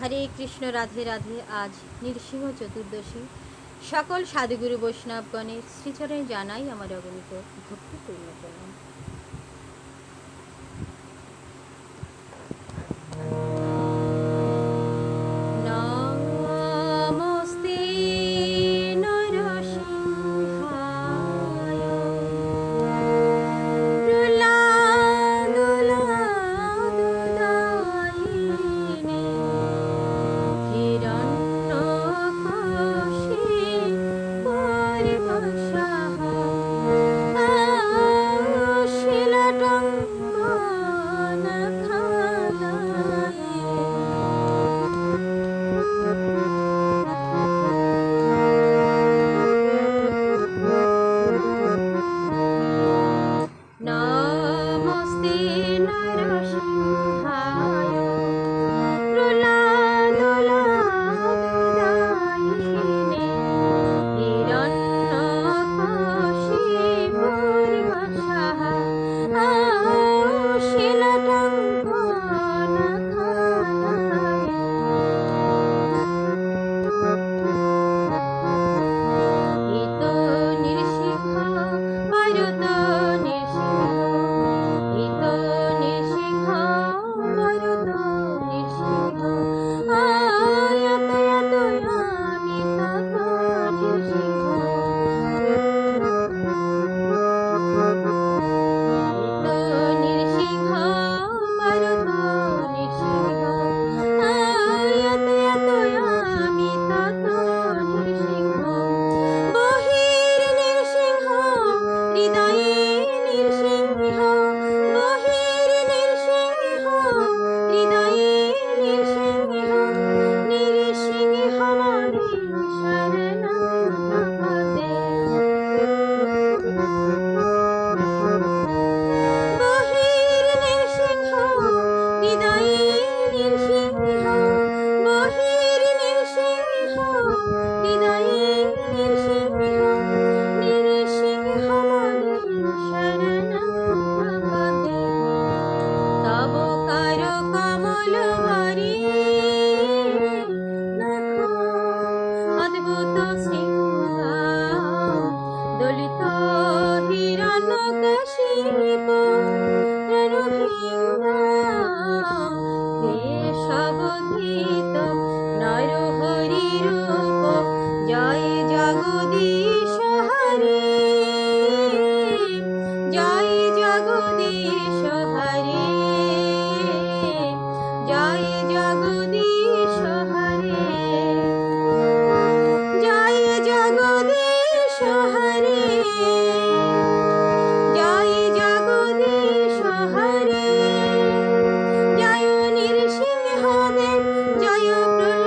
হরে কৃষ্ণ, রাধে রাধে। আজ নৃসিংহ চতুর্দশী। সকল সাধুগুরু বৈষ্ণবগণের শ্রীচরণে জানাই আমার অগণিত ভক্তিপূর্ণ প্রণাম। নমস্তে অদ্ভুত সিংহ দলিত হিরণ্য কশিপ কেশবধৃত নর হরি রূপ জয় জগদীশ হরি জয় জগদীশ হরি। you do.